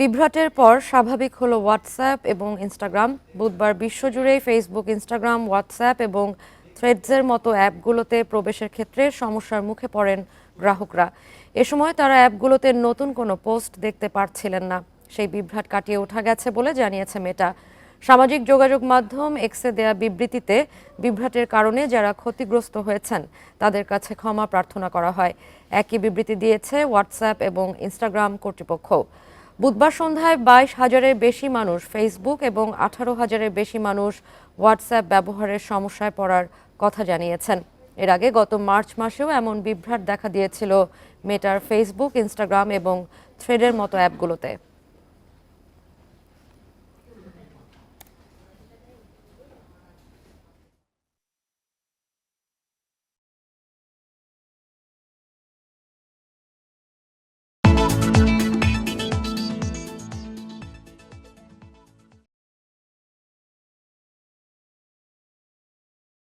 বিভ্রাটের পর স্বাভাবিক হলো হোয়াটসঅ্যাপ এবং ইনস্টাগ্রাম বুধবার বিশ্বজুড়েই ফেসবুক ইনস্টাগ্রাম হোয়াটসঅ্যাপ এবং থ্রেডসের মতো অ্যাপগুলোতে প্রবেশের ক্ষেত্রে সমস্যার মুখে পড়েন গ্রাহকরা। এ সময় তারা অ্যাপগুলোতে নতুন কোনো পোস্ট দেখতে পারছিলেন না। সেই বিভ্রাট কাটিয়ে ওঠা গেছে বলে জানিয়েছে মেটা সামাজিক যোগাযোগ মাধ্যম এক্সে দেয়া বিবৃতিতে বিভ্রাটের কারণে যারা ক্ষতিগ্রস্ত হয়েছেন, তাদের কাছে ক্ষমা প্রার্থনা করা হয়। একই বিবৃতি দিয়েছে হোয়াটসঅ্যাপ এবং ইনস্টাগ্রাম কর্তৃপক্ষ। বুধবার সন্ধ্যায় বাইশ হাজারের বেশি মানুষ ফেসবুক এবং আঠারো হাজারের বেশি মানুষ হোয়াটসঅ্যাপ ব্যবহারের সমস্যায় পড়ার কথা জানিয়েছেন। এর আগে গত মার্চ মাসেও এমন বিভ্রাট দেখা দিয়েছিল মেটার ফেসবুক ইনস্টাগ্রাম এবং থ্রেডের মতো অ্যাপগুলোতে।